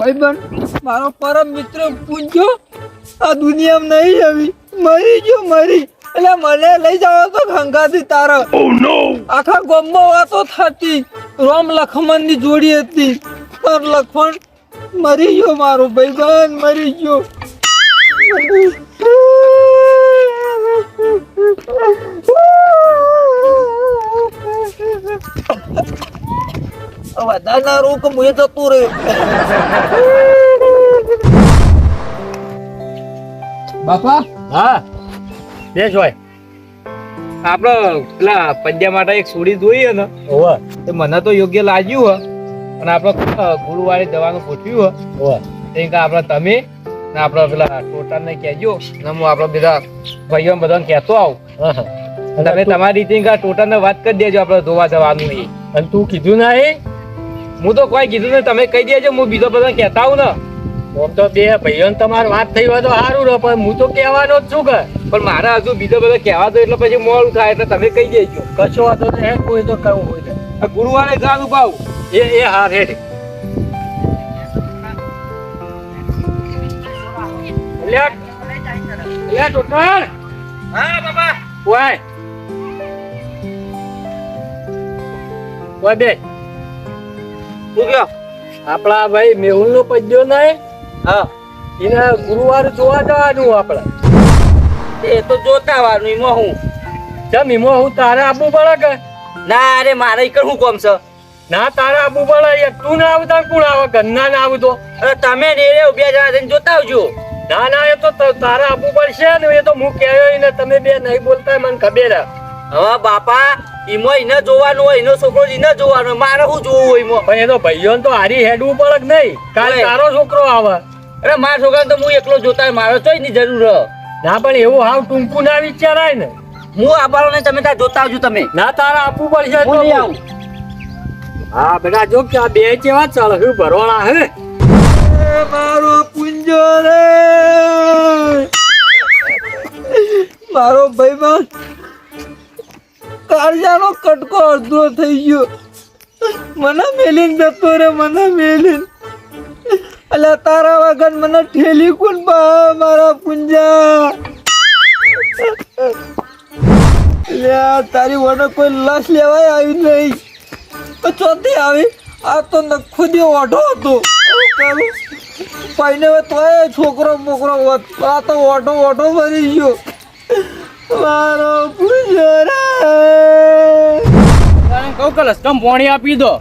ભાઈબંધ મારો પરમ મિત્ર પૂછ્યો આ દુનિયામાં નહીં આવી. મરી ગયો મરી. એટલે મને લઈ જાવ તો ગંગાથી તારા. આખા ગોમ્બો વાતો થતી. રોમ લખમણની જોડી હતી. પણ લખમણ મરી ગયો મારો ભાઈબંધ મરી ગયો. વધારે ના રોક મુએ જતું રે બાપા હા. બેસ ભાઈ આપણો પેલા પંદ્યા માટે એક સુડી જોઈએ ને? ઓવે. તે મને તો યોગ્ય લાગ્યું હો. અને આપણે ગુરુવારે દવાનું પૂછ્યું હો. હે તે કે આપણે તમે ને આપણે પેલા ટોટાને કહેજો ને હું આપણે બધા ભાઈઓ બધાને કહેતો આવું. હા, હા. તમે તમારી રીતે ટોટલ ને વાત કરી દેજો આપણે ધોવા જવાનું એ. અને તું કીધું ના એ હું તો કોઈ કીધું ને તમે કહી દેજો હું બીજો બધા કહેતા આવું ને. આમ તો બે ભાઈઓ તમારી વાત થઈ હોય તો સારું રહો પણ હું તો કહેવાનો જ છું કે. પણ મારે હજુ બીજો બધા કહેવા દો એટલે પછી મોડું થાય એટલે તમે કહી દેજો. કશો વાંધો નહીં કોઈ તો કરવું હોય તો. ગુરુવારે જવાનું ભાવ એ એ હા રેડી લેટ. લ્યા ટોટલ હા બાબા ઓય. ઓય બે. કયો? આપણા ભાઈ મેહુલ નો પજ્યો નહીં હા. એને ગુરુવાર જોવા જવાનું આપણે. એ તો જોતા આવવાનું એમાં હું? ચમ એમાં હું તારે આપવું પડે કે? ના અરે મારે ઈ હું કોમ છે? ના તારે આપવું પડે તું ના આવતા કોણ આવે? ઘરના ના આવતો. અરે તમે ને એ બે જણા થઈને જોતા આવજો. ના ના એ તો તારે આપવું પડશે ને એ તો હું કહેવાય ને તમે બે નહીં બોલતા મને ખબર. હવે બાપા ઈમો એને જોવાનું હોય એનો છોકરો એને જોવાનો. મારે શું જોવું હોય ઈમો પણ એનો તો તો હારી હેડવું પડે નહીં કાલે. તારો છોકરો આવે અરે મારા છોકરાને તો હું એકલો જોતા મારો ચોયની જરૂર હે. ના પણ એવું હાવ ટૂંકું ના વિચારાય ને હું આબારો ને તમે ત્યાં જોતા આવજો તમે ના તારે આપવું પડશે હું નહીં આવું. હા બેટા જો કે આ બે કેવા ચાલે શું ભરવાના હે મારો પુંજો રે મારો ભાઈબંધ કાળજાનો કટકો અડધો થઈ ગયો. મને મેલીન જતો રે મને મેલીન. અલ્યા, તારા વગર મને ઠેલી કોણ બા મારા પુંજા? લ્યા તારી વડે કોઈ લાશ લેવાય આવી નહીં. ચોથી આવી. આ તો નખો દે ઓઢો હતો. પાઈને હવે તોય છોકરો મોકરો આ તો ઓઢો ઓઢો મરી ગયો. મારો પૂજો રે કહું કે લસકમ પોણી આપી દો.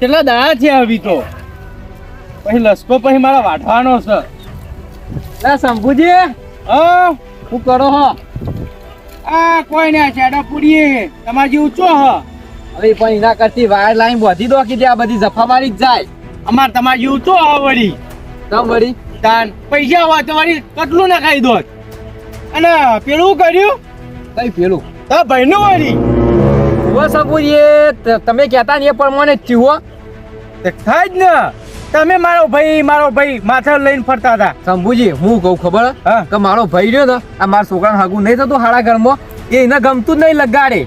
કેટલા દયા છે આવી તો? પછી લસકો પછી મારા વાઢવાનો છે. ના શંભુજી, હા, શું કરો હો? આ કોઈ ના છેડા પૂરીએ. તમારે જેવું ચો હ? હવે પણ એના કરતી વાયર લાઈન વધી દો કે આ બધી જફામારી જ જાય. અમાર તમારે જેવું ચો હ વળી? તમ વળી? તાન, પૈસા હોય તમારી કટલું ના ખાઈ દો અને પેલું કર્યું? કઈ પેલું? તો ભાઈનું વળી. ઓ શંભુજી તમે કહેતા ને એ પ્રમાણે જ થયું થાય જ ને. તમે મારો ભાઈ મારો ભાઈ માથા લઈને ફરતા હતા. શંભુજી હું કહું ખબર હા. કે મારો ભાઈ રહ્યો ને આ મારા છોકરાને હાગું નહીં થતું હાડા ઘરમાં. એ એને ગમતું જ નહીં લગાડે.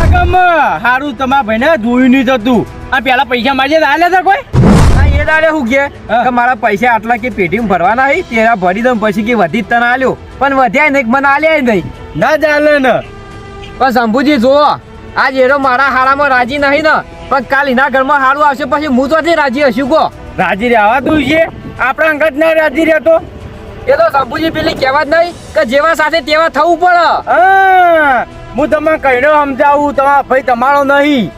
આ ગમ. હારું તમારા ભાઈને જોયું નહીં થતું. આ પેલા પૈસા મારી આલે હતા કોઈ? હા એ દાડે હું કે મારા પૈસા આટલા કે પેટીમાં ભરવાના હઈ તેરા ભરી દઉં પછી કે વધી તને આલ્યો. પણ વધ્યા નહીં મને આલ્યા નહીં. ના ચાલે ને. પણ શંભુજી જુઓ. આજ જેરો મારા હાડામાં રાજી નહીં ને પણ કાલ એના ઘરમાં હારું આવશે પછી હું તો રાજી હશું કો રાજી રહેવા તું છે આપણા અંગત ના રાજી રહેતો. એ તો શંભુજી પેલી કહેવા જ નહીં કે જેવા સાથે તેવા થવું પડે. હું તમને કહીને સમજાવું તમારા ભાઈ તમારો નહીં.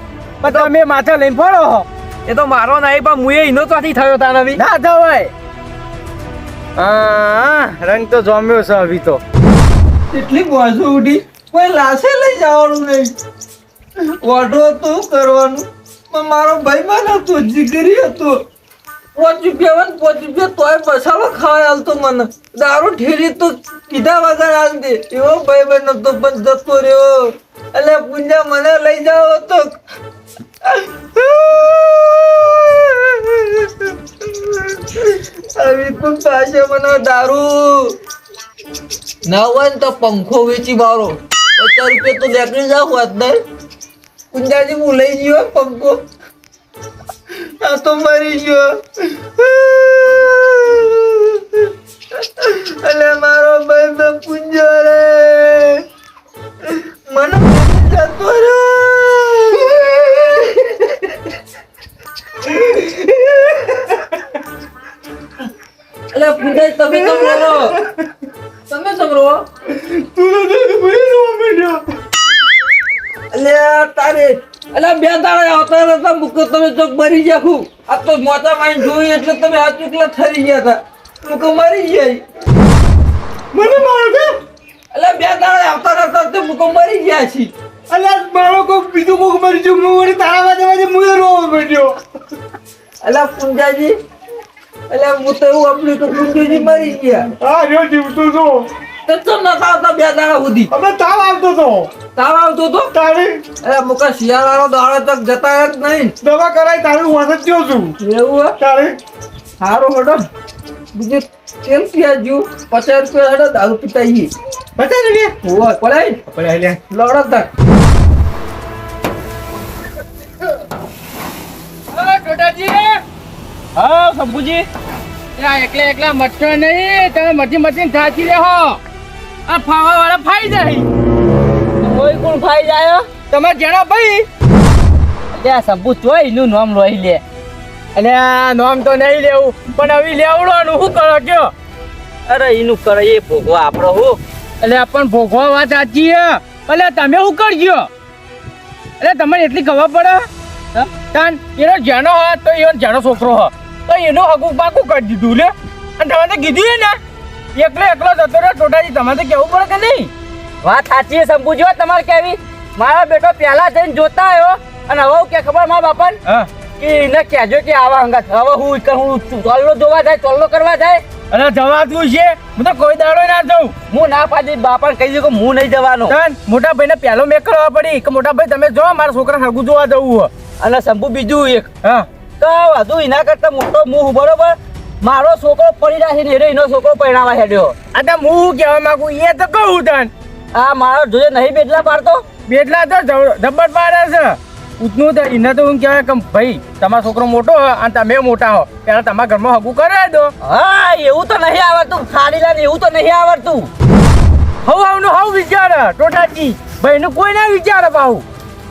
પણ તમે માથે લઈને ફરો. એ તો મારો નહીં પણ હું એનો ચોથી થયો તા નવી. ના થવાય. હા. રંગ તો જમ્યો છે અભી તો. એટલી બાજુ ઉઠી કોઈ લાશે લઈ જવાનું નહીં. ઓઢો હતો કરવાનું. પણ મારો ભાઈ માન હતો, જીગરી હતો. પોચ રૂપિયા ને પોચ મને. દારૂ તો કીધા વગર આલ એવો ભાઈ બહેન હતો, પણ લઈ જાવ તો. આવી પાસે મને દારૂ. ના હોય ને તો પંખો વેચી મારો. પચાસ રૂપિયા તો નીકળી જાવ વાત નહીં. કુંજાજી હું લઈ ગયો પંખો આ તો મરી ગયો અલે મારો ભાઈ તો પૂંજો રે મને જતો અલે પૂંજાઈ તમે સમરો તમે સમરો અલ્યા તારે એટલે બે દાડા આવતા હતા મૂકો તમે તો મરી ગયા ખુ આ તો મોટા માઈ જોઈ એટલે તમે આ ચૂકલા ઠરી ગયા હતા. મુકો મરી જાય મને મારો કે? અલ્યા બે દાડા આવતા હતા તો મૂકો મરી ગયા છી એટલે મારો કોક બીજું કોક મરી ગયું હું વળી તારા વાજે વાજે મુએ રોવા પડ્યો એટલે પુંજાજી. એટલે હું તો એવું આપલું તો પુંજાજી મરી ગયા. હા જો જીવતો તો તો ચમ ના આવતા બે દાડા સુધી. અમે તાવ આવતો તો. તાવ આવતો તો? તારે? અલ્યા મુકા શિયાળાનો દાડો તક જતા જ નહીં. દવા કરાય તારે હું જ થયો છું. એવું હે? તારે? સારું હડો. બીજું કેમ ત્યાં જ્યું પચાસ રૂપિયા હડો દારૂ પીતા ઈ બતા ને હોવા પડાય. આપણે લે. લડો તક હા શંભુજી. એકલા એકલા મચ્છર નહીં તમે મચી મચીને થાચી લેહો આ ફાવા વાળા ફાઈ જાય. કોઈ કોણ ફાઈ જાય તમે જણા ભાઈ? ત્યાં સંપુ ચોયનું નામ લોહી લે. અને આ નામ તો નહીં લેવું પણ હવે લેવડવાનું શું કરો કયો અરે એનું કરે એ ભોગવા આપણો હું. એટલે પણ ભોગવા વાત સાચી હે. એટલે તમે શું કરજો? એટલે તમને એટલી ખબર પડે? હા? તાન એનો જેનો હોય તો એનો જેનો છોકરો હોય તો એનો હગું પાકું કરી દીધું લે. અને તમે તો કીધું ને એકલો એકલો જતો રહ્યો. ટોટાજી તમારે કેવું પડે કે નહીં? વાત સાચી છે સંપુ તમારે કેવી? મારા બેટો પહેલા જઈને જોતા આવ્યો અને હવે હું કે ખબર મારા બાપાને? હા. કે એને કહેજો કે આવા અંગત હવે હું હું ચોલ્લો જોવા જાય ચોલ્લો કરવા જાય? અને જવાતું છે? હું તો કોઈ દાડો ના જઉં. હું ના પાડી બાપાને કહી દઉં કે હું નહીં જવાનો. મોટા ભાઈને પહેલો મેક કરવા પડી કે મોટા ભાઈ તમે જો મારા છોકરા હગું જોવા જવું અને શંભુ બીજું એક. હા. તો વધુ એના કરતા મોટો મુહ બરોબર? મારો છોકરો પડી રાખીને એનો એનો છોકરો પરણાવા હેડ્યો. અને હું શું કહેવા માંગુ એ તો કહું તન. આ મારો જોજે નહીં બેટલા પાડતો? બેટલા તો ધબ્બડ પાડે છે. ઉતનું તો એને તો હું કહેવાય કે ભાઈ તમારો છોકરો મોટો હો અને તમે મોટા હો. ત્યારે તમારા ઘરમાં હગું કરે દો. હા એવું તો નહીં આવડતું. ખાલી લાલ એવું તો નહીં આવડતું. હવ આવનું હવ વિચારે ટોટાજી ભાઈનું કોઈ ના વિચારે પાહું.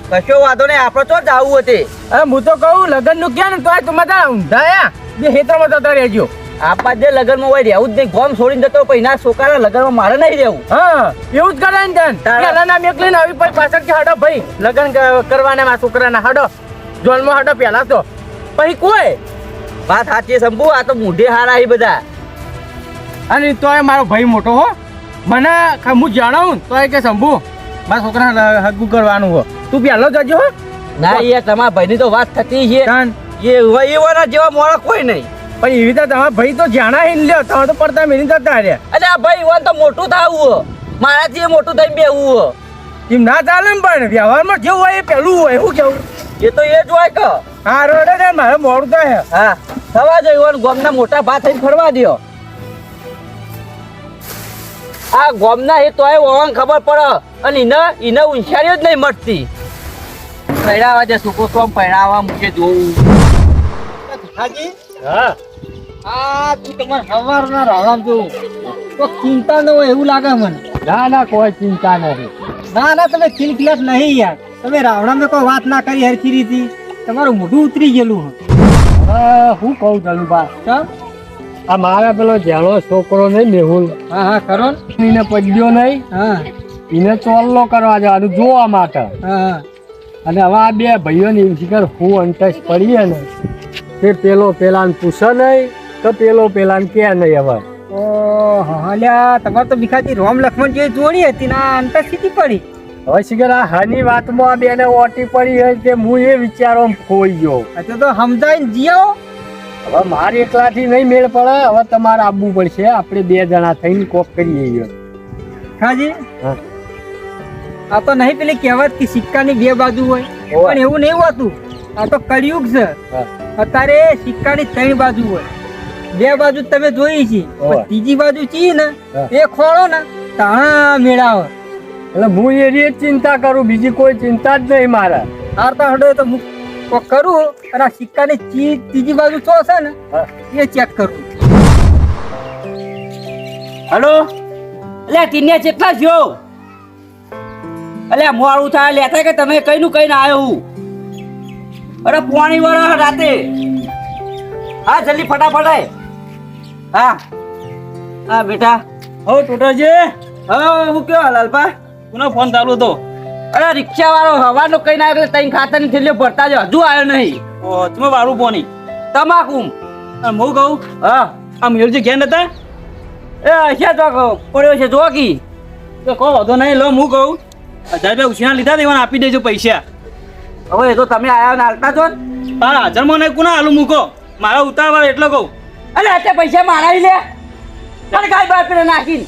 કશો વાંધો નહીં આપણે તો જ આવવું હતી અરે હું તો કહું લગ્નનું ક્યાં ને તોય તમે તારા ઊંધા બે ખેતરમાં જતા રહેજો. આપા જે લગનમાં હોય રહેવું જ નહીં. ગોમ છોડીને જતો પછી ના છોકરા લગનમાં મારે નહીં રહેવું. હા એવું જ કરે ને તન પેલા નામ એક લઈને આવી પછી પાછળ કે હડો ભાઈ લગન કરવાના મારા છોકરાના હડો. જોલમાં હડો પેલા તો. પછી કોઈ? વાત સાચી સંભુ શંભુ આ તો મૂઢે હારા એ બધા. અને તોય મારો ભાઈ મોટો હો. મને હું જાણાવું તો એ કે શંભુ મારા છોકરાને હગું કરવાનું હો. તું પહેલો જજો હો. ના એ તમારા ભાઈની તો વાત થતી છે. એ એવાના જેવા મોડા કોઈ નહીં. પણ એવી રીતે તમારા ભાઈ તો જાણા હિન લ્યો તમે તો પડતા મેરી જતા રહ્યા. અરે આ ભાઈ ઈવન તો મોટું થવું હો. મારાથી એ મોટું થઈને બેવું હો. એમ ના ચાલે ને પણ વ્યવહારમાં જેવું હોય એ પેલું હોય શું કેવું? એ તો એ જ હોય કે. હા રોડે ને મારે મોડું થાય હા. થવા જો ઈવન ગોમના મોટા ભાત થઈને ફરવા દ્યો આ ગોમના એ તોય ઓવાન ખબર પડે અને એને એને ઉંચારીઓ જ નહીં મળતી. પહેરાવા જે સુકો સોમ પહેરાવા મૂકે જોવું હા. આ તું તમારે સવારના રામ જોઉં તો ચિંતા ન હોય એવું લાગે મને. ના ના કોઈ ચિંતા નથી. ના ના તમે ખિલખિલાટ નહીં યાર. તમે રાવણામાં કોઈ વાત ના કરી હરખી રીતી. તમારું મોઢું ઉતરી ગયેલું હું. કહું ધનુભા હા? આ મારા પેલો જેનો છોકરો નહીં મેહુલ. હા હા કરો ને. એને પડ્યો નહીં. હા. એને ચોલ્લો કરવા જવાનું જોવા માટે. હા અને હવે આ બે ભાઈઓની શિખર હું અંતસ પડીએ ને. તે પેલો પેલાને પૂછે નહીં તો પેલો પેલાને કે નહીં હવે. ઓહો અલ્યા તમારે તો ભીખાજી રોમ લક્ષ્મણ જેવી જોડી હતી ના અંતર સીધી પડી. હવે શિખર આ હાની વાતમાં બેને ઓટી પડી હોય કે હું એ વિચારો ખોઈ ગયો. એટલે તો સમજાવીને જીઓ. હવે મારે એકલાથી નહીં મેળ પડે હવે તમારે આવવું પડશે. આપણે બે જણા થઈને કોક કરીએ હાજી? હા. આ તો નહીં પેલી કહેવત કે સિક્કાની બે બાજુ હોય. પણ એવું નહીં હોતું. આ તો કળિયુગ છે. અત્યારે સિક્કાની ત્રણ બાજુ હોય. બે બાજુ તમે જોઈ છે. ત્રીજી બાજુ ચી ને એ ખોળો ને તાણા મેળાવ એટલે હું એ જ ચિંતા કરું બીજી કોઈ ચિંતા જ નહીં મારે. હાર તો હડો તો હું કરું અને આ સિક્કાની ચી- ત્રીજી બાજુ છો છે ને એ ચેક કરું. હલો? અલ્યા તીને કેટલા છો અલ્યા મોડું થાય લેતા કે તમે કઈ નું કઈ ના આવ્યો હું? અરે પોણી વાળા રાતે. હા જલ્દી ફટાફટ આય. હા. હા બેટા. હો ટોટાજી હા હું કેવો લાલપા કોનો ફોન ચાલુ હતો? અરે રિક્ષા વાળો હવાનો કઈ ના એટલે તઈ ખાતાની થેલીઓ ભરતા જ હજુ આવ્યો નહીં. ઓ તમે વારું પોની તમાકુ હું કહું? હા. આ મેલજી ઘેન હતા? એ જો તો પડ્યો છે જો કી. તો કહો વાંધો નહીં લો હું કહું. હજાર રૂપિયા ઉછીના લીધા દેવાના આપી દેજો પૈસા. હવે એ તો તમે આયા ને હાલતા છો ને તારા હાજરમાં નહીં કોના હાલું મૂકો. મારા ઉતાવળ એટલો કહું. અરે અત્યારે પૈસા મારા લે. અરે કાંઈ બાર પેલો નાખીને.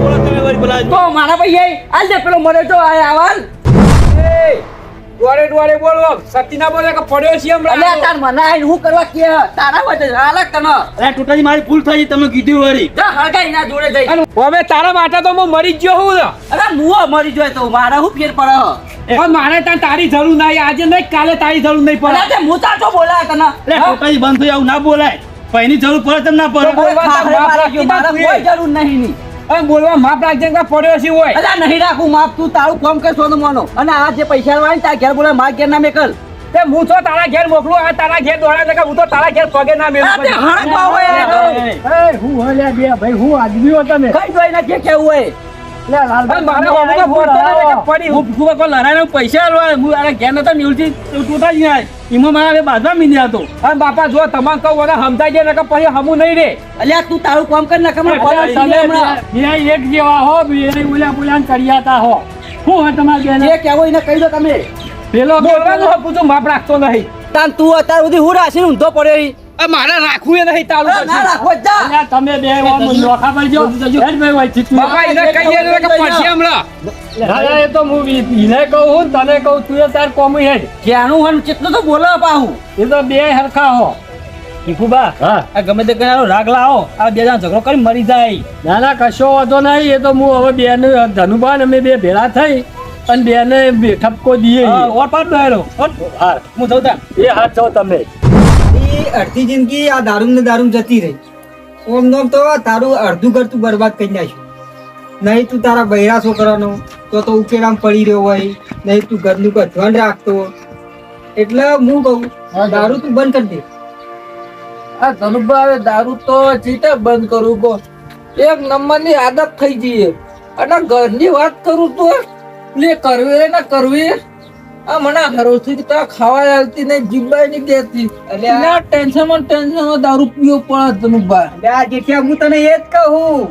બોલો તમે વળી તો મારા પૈસા આલ દે પેલો મળે તો આ આવાલ. ડોરે ડોરે બોલો. સતી ના બોલે કે પડ્યો છે અલે તાર મને હું કરવા કે? તારા વચ્ચે હાલક તને. અરે ટોટાજી મારી ભૂલ થઈ તમે કીધું વરી જા હળગાઈ ના જોડે જઈ. હવે તારા માટે તો હું મરી ગયો હું અરે હું મરી જોય તો મારા હું ફેર પડે? પણ મારે ત્યાં તારી જરૂર નહીં આજે નહીં કાલે તારી જરૂર નહીં અરે પડે તે મુતા તો બોલાય તને. અરે ટોટાજી બંધ થઈ આવું ના બોલાય. પૈની જરૂર પડે તમને ના પડે. જરૂર નહીં ની બોલવા માપ રાખજે કે પડ્યો છે હોય. અલા નહીં રાખું માપ. તું તારું કામ કર સોનું મોનો અને આ જે પૈસા વાળી તાર ઘેર બોલે માર ઘેર ના મેકલ. તે હું તો તારા ઘેર મોકલું? આ તારા ઘેર દોડા કે હું તો તારા ઘેર પગે ના મેલું આ તે હોય હું હલ્યા બે ભાઈ હું તમે. કઈ જોઈ ના જે કેવું હોય? કે પૈસા આલવા હું ઘેર નતા નીવડી તૂટા જ ના એમાં મારા હવે બાજવા મીન્યા હતો અરે બાપા જો તમારે કહું અને સમજાય જાય ને કે પછી હમું નહીં રે. અલ્યા તું તારું કામ કર ના ખબર હમણાં. એક જેવા હો બે બોલ્યા બોલ્યા કર્યાતા હો. હું હે તમારે જે કહેવું એને કહી દો તમે. પેલો બોલવાનું હો પૂછું માપ રાખતો નહીં. તાન તું અત્યાર સુધી હું રાશી ઊંધો પડ્યો મારે રાખવું એ નહીં તારું ના રાખો જા તમે બે નોખા પડજો હેડ ભાઈ હોય ચીતું બાપા એને કહીએ તો કે પછી હમણાં. એ તો હું ઈને કહું હું તને કહું તું એ તાર કોમી હેડ. કેટલું તો બોલો પાહું એ તો બે હરખા હો. હા. આ ગમે તે કઈ રાગ લાવો. આ બે જણા ઝઘડો કરી મરી જાય. ના ના કશો વાંધો નહીં એ તો હું હવે બે નું ધનુબાન અમે બે ભેળા થઈ અને બેને બે ઠપકો દઈએ ઓર પાડ દોયલો હા. હું જઉં એ હાથ છો તમે. એ અડધી જિંદગી આ દારૂ ને દારૂ જતી રહી. ઓમ નોમ તો તારું અડધું ઘર તું બરબાદ કરી નાખ્યું. નહીં તું તારા બૈરા છોકરાનો તો તો ઉકેલામ પડી રહ્યો હોય. નહીં તું ઘરનું ધ્યાન રાખતો. એટલે હું કહું દારૂ તું બંધ કરી દે. આ ધનુભાઈ દારૂ તો ચીટે બંધ કરું કો એક નંબરની આદત થઈ જઈએ અને ઘરની વાત કરું તો લે કરવી ને કરવી. આ મને તો ખાવા આવતી નહીં જીબાઈ નહીં દેતી એટલે આ- ટેન્શનમાં ટેન્શનમાં દારૂ પીવો પડે ધનુભા એટલે આ જેઠિયા હું તને એ જ કહું.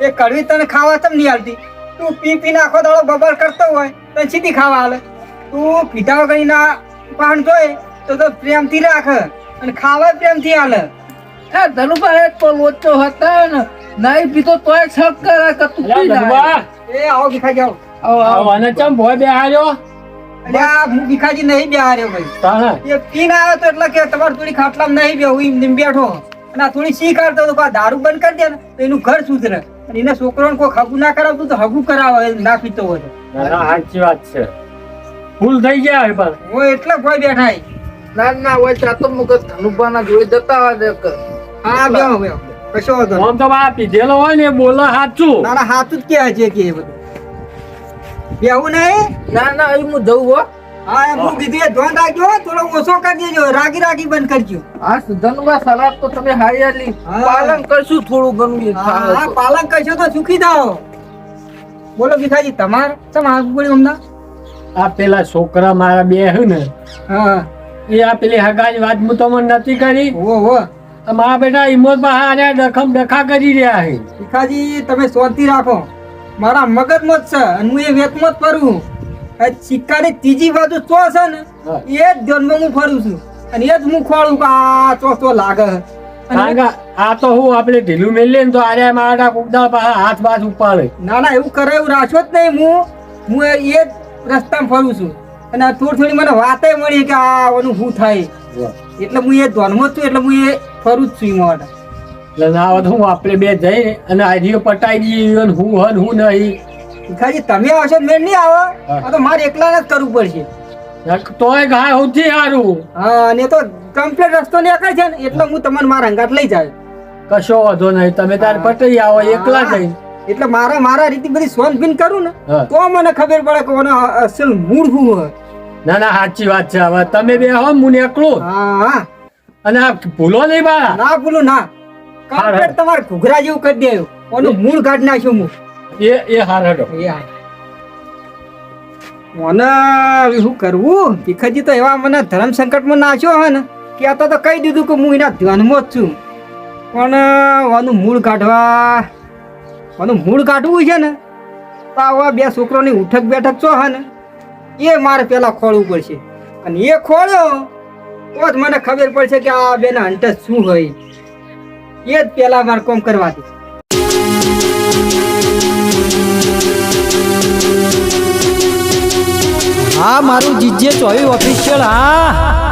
એ કડવી તને ખાવા તમ નહીં હાલતી. તું પી પીને આખો દાડો બબર કરતો હોય તો સીધી ખાવા હાલે. તું પીધા વગર ના પાન જોઈ તો તો પ્રેમથી રાખ અને ખાવા પ્રેમથી હાલે. આ ધનુભા એક તો લોચો હતા ને. નહીં પીતો તોય છક કરે કે તું પી એ આવો ભીખા જાઓ આવો, આવો. અને ચમ ભોય બેહાર્યો? એટલે આ હું ભીખાજી નહીં બેહાર્યો ભાઈ. એ પીને આવ્યો તો એટલે કે તમારે થોડી ખાટલામાં નહીં બેહું એમ બેઠો. અને આ થોડી શીખ આવતો તો દારૂ બંધ કરી દે ને તો એનું ઘર સુધરે. અને એના છોકરાને કોઈ હગું ના કરાવતું તો હગું કરાવે ના પીતો હોય સાચી વાત છે. ભૂલ થઈ ગયા હવે પણ. હું એટલે કોઈ બેઠા ના ના હોય ચાતો જતા હોય હા બેહો બેહો. કશો વાંધો આમ તો આ પીધેલો હોય ને બોલે સાચું. ના ના હાથું જ કે છે કે એ બધું. બેહું નહીં? ના ના અહીં હું જઉં હો. હા એમ હું કીધું એ ધ્યાન રાખજો થોડો ઓછો કરી દેજો રાગી રાગી બંધ કરજો. આ સુધનમાં સલાદ તો તમે હારી આલી પાલન કરશું થોડું ઘણું હા હા. પાલન કરશો તો સુખી થાઓ. બોલો ભીખાજી તમાર? તમે આગળ પડ્યું હમણાં? આ પેલા છોકરા મારા બે હે ને હા. એ આ પેલી હગાજ વાત હું તમને નથી કરી. ઓ હો. મા મારા બેટા હિંમત બહાર ડખમ ડખા કરી રહ્યા છે ભીખાજી તમે શાંતિ રાખો. મારા મગજમાં જ છે અને હું એ વેતમાં જ ફરું એ સિક્કાની ત્રીજી બાજુ ચો છે ને એ જ ધ્યાનમાં હું ફરું છું. અને એ જ હું ખોળું કે આ ચો ચો લાગે આ તો હું આપણે ઢીલું મેલીએ ને તો આરે મારા કુકડા પાસે હાથ બાથ ઉપાડે. ના ના એવું કરે એવું રાખ્યો જ નહીં હું. હું એ એ જ રસ્તામાં ફરું છું. અને થોડી થોડી મને વાતે મળી કે આ ઓનું શું થાય. એટલે હું એ ધ્યાનમાં છું એટલે હું એ ફરું જ છું એમાં. ના હોત હું આપણે બે જઈ અને આજીઓ પટાઈ દઈએ અને હું હન હું નહીં. ભીખાજી તમે આવશો મેં નહીં આવે. આ તો મારે એકલાને જ કરવું પડશે. તોય ગાય સૌથી સારું હા અને તો કમ્પ્લીટ રસ્તો નીકળે છે ને એટલે હું તમને મારા અંગાટ લઈ જાય કશો વાંધો નહીં તમે તાર પટાઈ આવો એકલા જઈ. એટલે મારા મારા રીતે બધી સોન ભીન કરું ને તો મને ખબર પડે કે ઓનો અસલ મૂળ શું હોય. ના ના સાચી વાત છે. હવે તમે બે હો હું એકલું હા હા. અને ભૂલો નહીં બા. ના ભૂલું ના. કમ્પ્લીટ તમારે ઘૂઘરા જેવું કરી દેવું ઓનું મૂળ કાઢી નાખ્યું હું. એ એ હાર હડો. એ હાર. મને શું કરવું? ભીખજી તો એવા મને ધર્મ સંકટમાં નાખ્યો હોય ને કે આ તો કહી દીધું કે હું એના ધ્યાનમાં જ છું. પણ આનું મૂળ કાઢવા આનું મૂળ કાઢવું છે ને તો આવા બે છોકરોની ઉઠક બેઠક છો હે ને એ મારે પહેલાં ખોળવું પડશે. અને એ ખોળ્યો તો જ મને ખબર પડશે કે આ બેના અંટસ શું હોય. એ જ પેલા મારે કોમ કરવા દે હા મારું જીજે ચોવી ઓફિશિયલ હા.